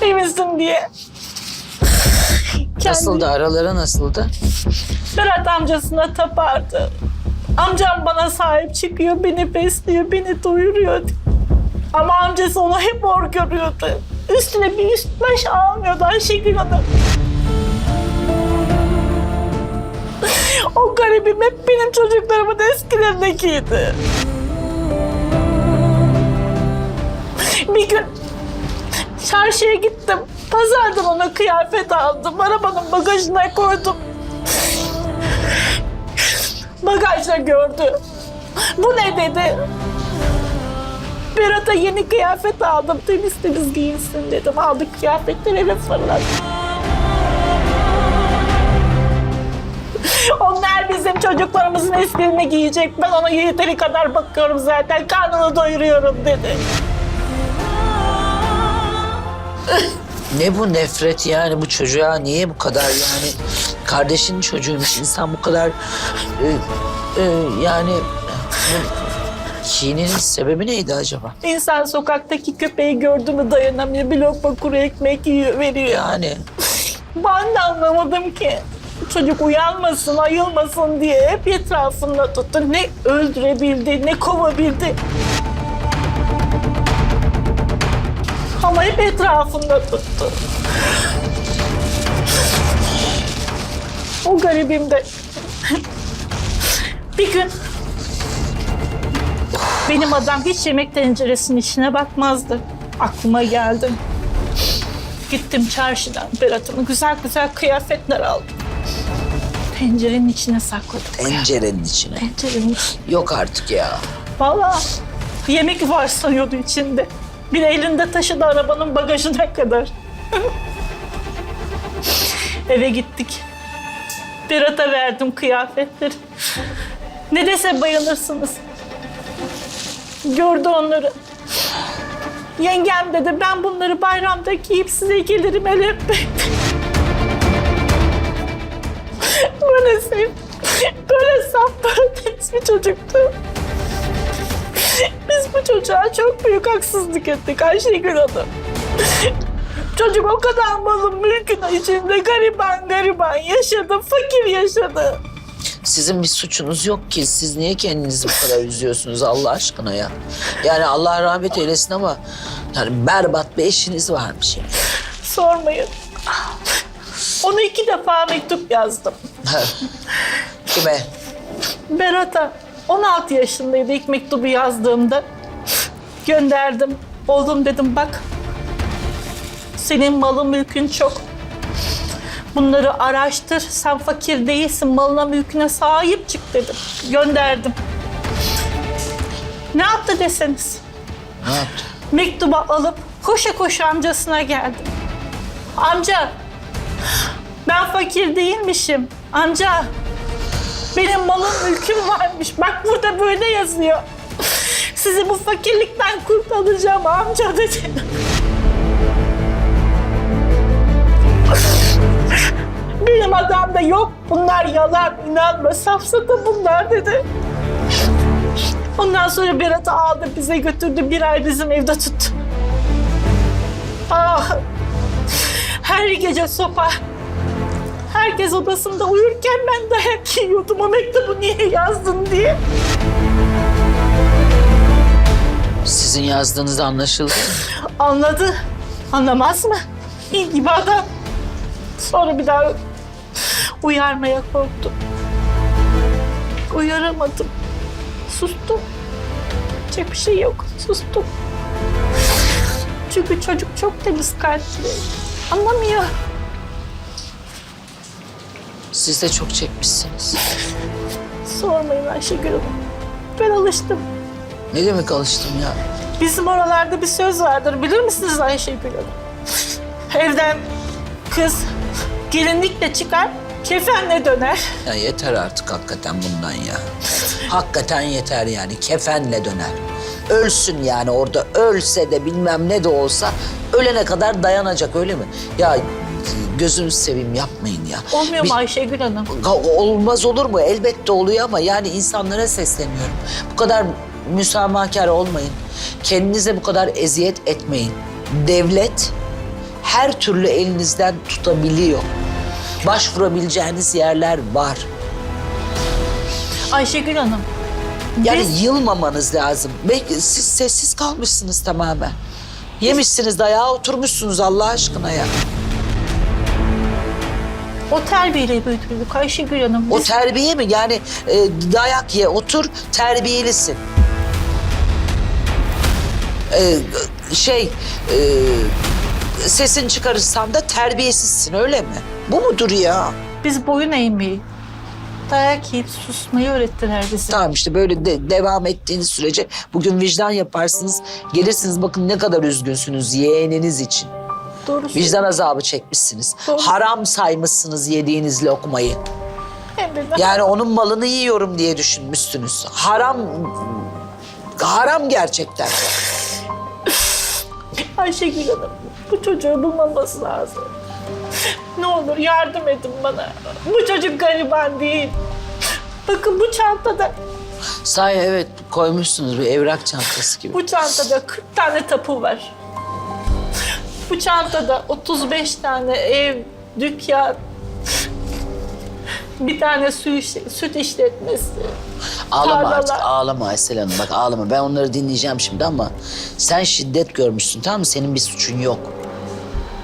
sevinsin diye. Kendi- Nasıldı araları nasıldı? Berat amcasına tapardı. Amcam bana sahip çıkıyor, beni besliyor, beni doyuruyor. Ama amcası onu hep hor görüyordu. Üstüne bir üst baş almıyordu Ayşegül Hanım. O garibim hep benim çocuklarımın eskilerindekiydi. Bir gün çarşıya gittim. Pazardan ona kıyafet aldım. Arabanın bagajına koydum. Bagajda gördü. Bu ne dedi? Berat'a yeni kıyafet aldım. Temiz temiz giyinsin dedim. Aldık kıyafetleri eve fırladı. Onlar bizim çocuklarımızın eskilerini giyecek. Ben ona yeteri kadar bakıyorum zaten. Karnını doyuruyorum dedi. Ne bu nefret yani bu çocuğa niye bu kadar yani kardeşinin çocuğuymuş insan bu kadar e, e, yani bu kininin sebebi neydi acaba? İnsan sokaktaki köpeği gördü mü dayanamıyor. Bir lokma kuru ekmek yiyor, veriyor. Yani Ben de anlamadım ki. Çocuk uyanmasın, ayılmasın diye hep etrafında tuttu. Ne öldürebildi, ne kovabildi. Hep etrafında tuttu. O garibim de bir gün benim adam hiç yemek tenceresinin içine bakmazdı. Aklıma geldi. Gittim çarşıdan Berat'ın güzel güzel kıyafetler aldım. Tencerenin içine sakladım. tencerenin içine. Tencerenin içine. Yok artık ya. Valla yemek var sanıyordu içinde. Bir elinde taşıdı arabanın bagajına kadar. Eve gittik. Berat'a verdim kıyafetleri. Ne dese bayılırsınız. Gördü onları. Yengem dedi ben bunları bayramda giyip size gelirim el öpmek. Böyle sev, böyle saf, böyle temiz bir çocuktu. Biz bu çocuğa çok büyük haksızlık ettik Ayşegül Hanım. Çocuk o kadar malın mülkün içinde gariban gariban yaşadı, fakir yaşadı. Sizin bir suçunuz yok ki. Siz niye kendinizi bu kadar üzüyorsunuz Allah aşkına ya? Yani Allah rahmet eylesin ama yani berbat bir eşiniz varmış ya. Sormayın. Onu iki defa mektup yazdım. Kime? Berat'a 16 yaşındaydı ilk mektubu yazdığımda. Gönderdim. Oğlum dedim bak. Senin malın mülkün çok. Bunları araştır. Sen fakir değilsin. Malına mülküne sahip çık dedim. Gönderdim. Ne yaptı deseniz? Ne yaptı? Mektubu alıp koşa koşa amcasına geldim. Amca, ben fakir değilmişim. Amca, benim malım mülküm varmış. Bak burada böyle yazıyor. Sizi bu fakirlikten kurtaracağım amca dedi. Benim adam da yok bunlar yalan inanma safsata bunlar dedi. Ondan sonra Berat'ı aldı bize götürdü bir ay bizim evde tuttu. Ah her gece sopa. Herkes odasında uyurken ben dayak yiyordum o mektubu niye yazdın diye. Sizin yazdığınız anlaşıldı? Anladı. Anlamaz mı? İyi gibi adam. Sonra bir daha uyarmaya korktum. Uyaramadım. Sustum. Yapacak bir şey yok. Sustum. Çünkü çocuk çok temiz kalpli. Anlamıyor. Siz de çok çekmişsiniz. Sormayın Ayşegül Hanım. Ben alıştım. Ne demek alıştım ya? Bizim oralarda bir söz vardır. Bilir misiniz Ayşegül Hanım? Evden kız gelinlikle çıkar, kefenle döner. Ya yeter artık hakikaten bundan ya. Hakikaten yeter yani. Kefenle döner. Ölsün yani orada ölse de bilmem ne de olsa ölene kadar dayanacak öyle mi? Ya gözünüzü seveyim yapmayın ya. Olmuyor mu Ayşegül Hanım? Olmaz olur mu? Elbette oluyor ama yani insanlara sesleniyorum. Bu kadar müsamahakar olmayın. Kendinize bu kadar eziyet etmeyin. Devlet her türlü elinizden tutabiliyor. Başvurabileceğiniz yerler var. Ayşegül Hanım. Yani biz- yılmamanız lazım. Belki siz sessiz kalmışsınız tamamen. Yemişsiniz dayağı oturmuşsunuz Allah aşkına ya. O terbiyeyle büyütüldük Ayşegül Hanım. O Biz- terbiye mi? Yani e, dayak ye, otur, terbiyelisin. E, şey, e, sesini çıkarırsan da terbiyesizsin öyle mi? Bu mudur ya? Biz boyun eğmeyi, dayak yiyip susmayı öğrettiler bize. Tamam işte böyle de, devam ettiğiniz sürece bugün vicdan yaparsınız. Gelirsiniz bakın ne kadar üzgünsünüz yeğeniniz için. Doğru Vicdan azabı çekmişsiniz. Doğru. Haram saymışsınız yediğiniz lokmayı. Yani onun malını yiyorum diye düşünmüşsünüz. Haram haram gerçekten. Ayşegül Hanım bu çocuğu bulmamız lazım. Ne olur yardım edin bana. Bu çocuk gariban değil. Bakın bu çantada, Sahi evet koymuşsunuz bir evrak çantası gibi. bu çantada 40 tane tapu var. Bu çantada 35 tane ev, dükkan, bir tane su iş- süt işletmesi. Ağlama artık tarlalar. ağlama Aysel Hanım bak ağlama. Ben onları dinleyeceğim şimdi ama sen şiddet görmüşsün tamam mı? Senin bir suçun yok.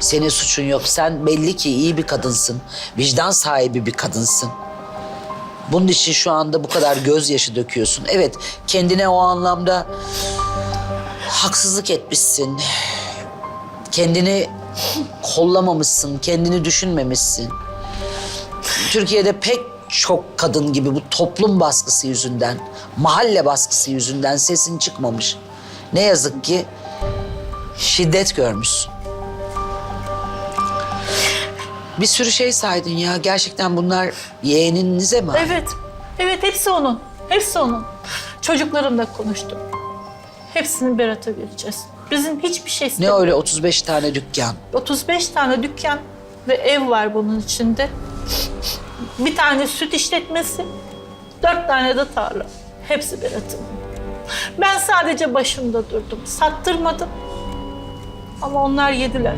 Senin suçun yok. Sen belli ki iyi bir kadınsın. Vicdan sahibi bir kadınsın. Bunun için şu anda bu kadar gözyaşı döküyorsun. Evet kendine o anlamda haksızlık etmişsin. Kendini kollamamışsın, kendini düşünmemişsin. Türkiye'de pek çok kadın gibi bu toplum baskısı yüzünden, mahalle baskısı yüzünden sesin çıkmamış. Ne yazık ki şiddet görmüşsün. Bir sürü şey saydın ya. Gerçekten bunlar yeğeninize mi? Evet, evet hepsi onun. Hepsi onun. Çocuklarımla konuştum. Hepsini Berat'a vereceğiz. Bizim hiçbir şey Ne öyle 35 tane dükkan. 35 tane dükkan ve ev var bunun içinde. Bir tane süt işletmesi, dört tane de tarla. Hepsi Berat'ın. Ben sadece başında durdum. Sattırmadım. Ama onlar yediler.